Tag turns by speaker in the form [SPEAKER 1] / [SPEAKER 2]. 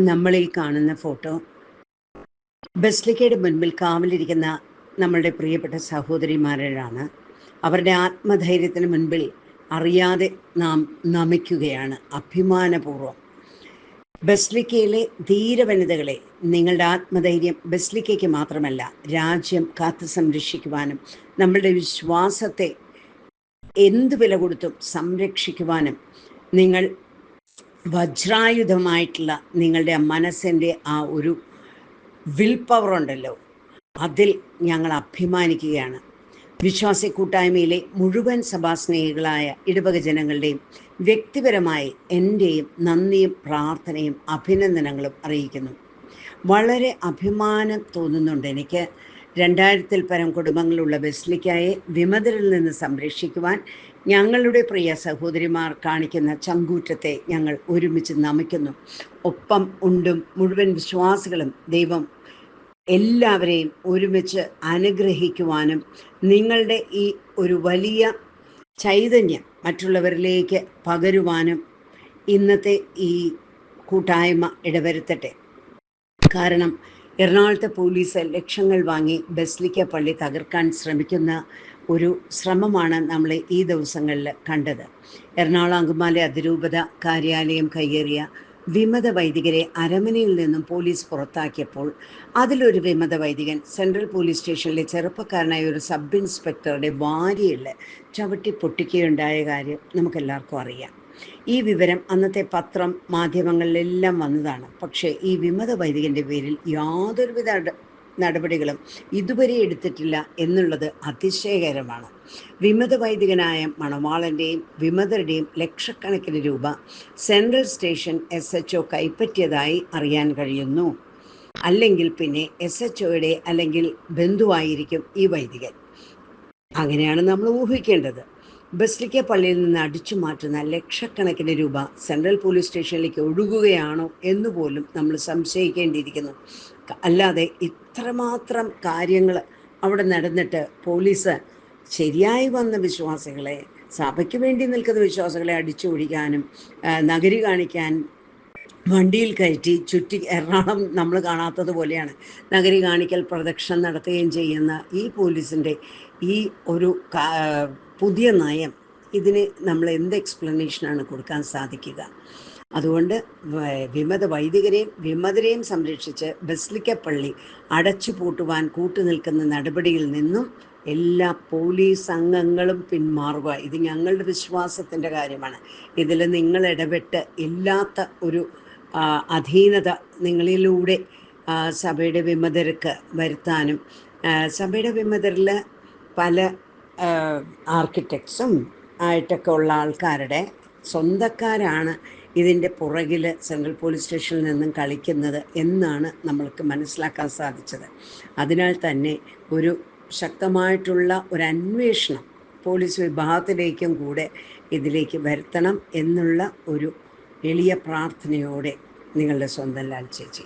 [SPEAKER 1] നമ്മൾ ഈ കാണുന്ന ഫോട്ടോ. ബസ്ലിക്കയുടെ മുൻപിൽ കാവലിരിക്കുന്ന നമ്മളുടെ പ്രിയപ്പെട്ട സഹോദരിമാരാണ്. അവരുടെ ആത്മധൈര്യത്തിന് മുൻപിൽ അറിയാതെ നാം നമിക്കുകയാണ്. അഭിമാനപൂർവം. ബസ്ലിക്കയിലെ ധീരവനിതകളെ നിങ്ങളുടെ ആത്മധൈര്യം ബസ്ലിക്കയ്ക്ക് മാത്രമല്ല രാജ്യം കാത്തു സംരക്ഷിക്കുവാനും നമ്മളുടെ വിശ്വാസത്തെ എന്ത് വില കൊടുത്തും സംരക്ഷിക്കുവാനും നിങ്ങൾ വജ്രായുധമായിട്ടുള്ള നിങ്ങളുടെ മനസ്സിന്റെ ആ ഒരു വിൽ പവർ ഉണ്ടല്ലോ അതിൽ ഞങ്ങൾ അഭിമാനിക്കുകയാണ്. വിശ്വാസി കൂട്ടായ്മയിലെ മുഴുവൻ സഭാസ്നേഹികളായ ഇടവക ജനങ്ങളുടെയും വ്യക്തിപരമായി എന്റെയും നന്ദിയും പ്രാർത്ഥനയും അഭിനന്ദനങ്ങളും അറിയിക്കുന്നു. വളരെ അഭിമാനം തോന്നുന്നുണ്ട് എനിക്ക്. രണ്ടായിരത്തിൽ പരം കുടുംബങ്ങളുള്ള വെസ്ലിക്കായെ വിമതരിൽ നിന്ന് സംരക്ഷിക്കുവാൻ ഞങ്ങളുടെ പ്രിയ സഹോദരിമാർ കാണിക്കുന്ന ചങ്കൂറ്റത്തെ ഞങ്ങൾ ഒരുമിച്ച് നമിക്കുന്നു. ഒപ്പം ഉണ്ടും മുഴുവൻ വിശ്വാസികളും ദൈവം എല്ലാവരെയും ഒരുമിച്ച് അനുഗ്രഹിക്കുവാനും നിങ്ങളുടെ ഈ ഒരു വലിയ ചൈതന്യം മറ്റുള്ളവരിലേക്ക് പകരുവാനും ഇന്നത്തെ ഈ കൂട്ടായ്മ ഇടവരുത്തട്ടെ. കാരണം എറണാകുളത്തെ പോലീസ് ലക്ഷങ്ങൾ വാങ്ങി ബസ്ലിക്ക പള്ളി തകർക്കാൻ ശ്രമിക്കുന്ന ഒരു ശ്രമമാണ് നമ്മൾ ഈ ദിവസങ്ങളിൽ കണ്ടത്. എറണാകുളം അങ്കമാലി അതിരൂപത കാര്യാലയം കയ്യേറിയ വിമത വൈദികരെ അരമനയിൽ നിന്നും പോലീസ് പുറത്താക്കിയപ്പോൾ അതിലൊരു വിമത വൈദികൻ സെൻട്രൽ പോലീസ് സ്റ്റേഷനിലെ ചെറുപ്പക്കാരനായ ഒരു സബ് ഇൻസ്പെക്ടറുടെ വാരിയിൽ ചവിട്ടി പൊട്ടിക്കുകയുണ്ടായ കാര്യം നമുക്കെല്ലാവർക്കും അറിയാം. ഈ വിവരം അന്നത്തെ പത്രം മാധ്യമങ്ങളിലെല്ലാം വന്നതാണ്. പക്ഷേ ഈ വിമത വൈദികന്റെ പേരിൽ യാതൊരുവിധ നടപടികളും ഇതുവരെ എടുത്തിട്ടില്ല എന്നുള്ളത് അതിശയകരമാണ്. വിമത വൈദികനായ മണവാളന്റെയും വിമതരുടെയും ലക്ഷക്കണക്കിന് രൂപ central station S H O കൈപ്പറ്റിയതായി അറിയാൻ കഴിയുന്നു. അല്ലെങ്കിൽ പിന്നെ എസ് എച്ച് ഒയുടെ അല്ലെങ്കിൽ ബന്ധുവായിരിക്കും ഈ വൈദികൻ. അങ്ങനെയാണ് നമ്മൾ ഊഹിക്കേണ്ടത്. ബസ്ലിക്ക പള്ളിയിൽ നിന്ന് അടിച്ചു മാറ്റുന്ന ലക്ഷക്കണക്കിന് രൂപ സെൻട്രൽ പോലീസ് സ്റ്റേഷനിലേക്ക് ഒഴുകുകയാണോ എന്ന് പോലും നമ്മൾ സംശയിക്കേണ്ടിയിരിക്കുന്നു. അല്ലാതെ ഇത്രമാത്രം കാര്യങ്ങൾ അവിടെ നടന്നിട്ട് പോലീസ് ശരിയായി വന്ന വിശ്വാസികളെ സഭയ്ക്ക് വേണ്ടി നിൽക്കുന്ന വിശ്വാസികളെ അടിച്ചു ഒഴിക്കാനും നഗരി കാണിക്കാൻ വണ്ടിയിൽ കയറ്റി ചുറ്റി എറണാകുളം നമ്മൾ കാണാത്തത് പോലെയാണ്. നഗരി കാണിക്കൽ പ്രദക്ഷിണം നടത്തുകയും ചെയ്യുന്ന ഈ പോലീസിന്റെ ഈ ഒരു പുതിയ നയം ഇതിന് നമ്മൾ എന്ത് എക്സ്പ്ലനേഷനാണ് കൊടുക്കാൻ സാധിക്കുക? അതുകൊണ്ട് വിമത വൈദികരെയും വിമതരെയും സംരക്ഷിച്ച് ബസ്ലിക്കപ്പള്ളി അടച്ചു പൂട്ടുവാൻ കൂട്ടുനിൽക്കുന്ന നടപടിയിൽ നിന്നും എല്ലാ പോലീസ് അംഗങ്ങളും പിന്മാറുക. ഇത് ഞങ്ങളുടെ വിശ്വാസത്തിന്റെ കാര്യമാണ്. ഇതിൽ നിങ്ങൾ ഇടപെട്ട് ഇല്ലാത്ത ഒരു അധീനത നിങ്ങളിലൂടെ സഭയുടെ വിമതർക്ക് വരുത്താനും സഭയുടെ വിമതരിൽ പല ആർക്കിടെക്ട്സും ആയിട്ടൊക്കെ ഉള്ള ആൾക്കാരുടെ സ്വന്തക്കാരാണ് ഇതിന്റെ പുറകിൽ സെൻട്രൽ പോലീസ് സ്റ്റേഷനിൽ നിന്നും കളിക്കുന്നത് എന്നാണ് നമ്മൾക്ക് മനസ്സിലാക്കാൻ സാധിച്ചത്. അതിനാൽ തന്നെ ഒരു ശക്തമായിട്ടുള്ള ഒരു അന്വേഷണം പോലീസ് വിഭാഗത്തിലേക്കും കൂടെ ഇതിലേക്ക് വരുത്തണം എന്നുള്ള ഒരു എളിയ പ്രാർത്ഥനയോടെ നിങ്ങളുടെ സ്വന്തം ലാൽ ചേച്ചി.